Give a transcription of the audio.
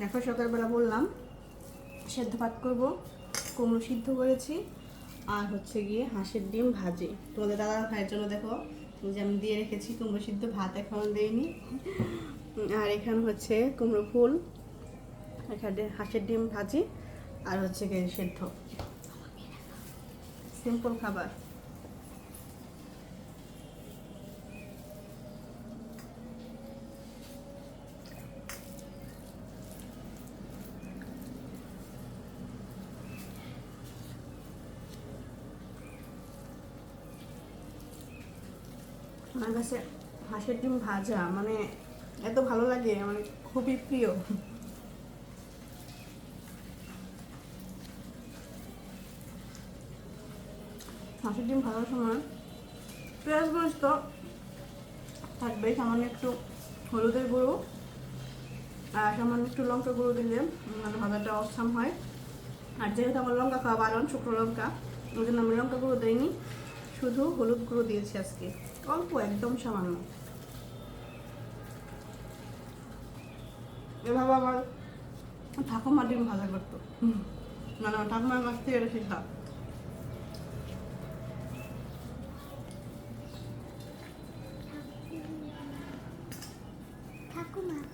দেখো, সকালবেলা বললাম, সেদ্ধ ভাত করব, কুমড়ো সিদ্ধ করেছি, আর হচ্ছে গিয়ে হাঁসের ডিম ভাজি। তোমাদের দাদা ভাইয়ের জন্য দেখো যে আমি দিয়ে রেখেছি কুমড়ো সিদ্ধ, ভাত এখনও দেইনি। আর এখানে হচ্ছে কুমড়ো ফুল, এখানে হাঁসের ডিম ভাজি, আর হচ্ছে গিয়ে সেদ্ধ। সিম্পল খাবার। আমার কাছে হাঁসের ডিম ভাজা মানে এত ভালো লাগে মানে খুবই প্রিয়। হাঁসের ডিম ভাজার সময় পেঁয়াজ মরিচ তো থাকবে, সামান্য একটু হলুদের গুঁড়ো আর সামান্য একটু লঙ্কা গুঁড়ো দিলে মানে ভাজাটা অসাম হয়। আর যেহেতু আমার লঙ্কা খাওয়া বারণ শুকনো লঙ্কা, ওই জন্য আমি লঙ্কা গুঁড়ো দিইনি। শুধু হলুদ গুঁড়ো দিয়েছি আজকে। অল্প, একদম সামান্য। এভাবে আমার ঠাকুমা ডিম ভাজা করতো। মানে আমার ঠাকুমার মাছ থেকে এটা শেখা ঠাকুমা।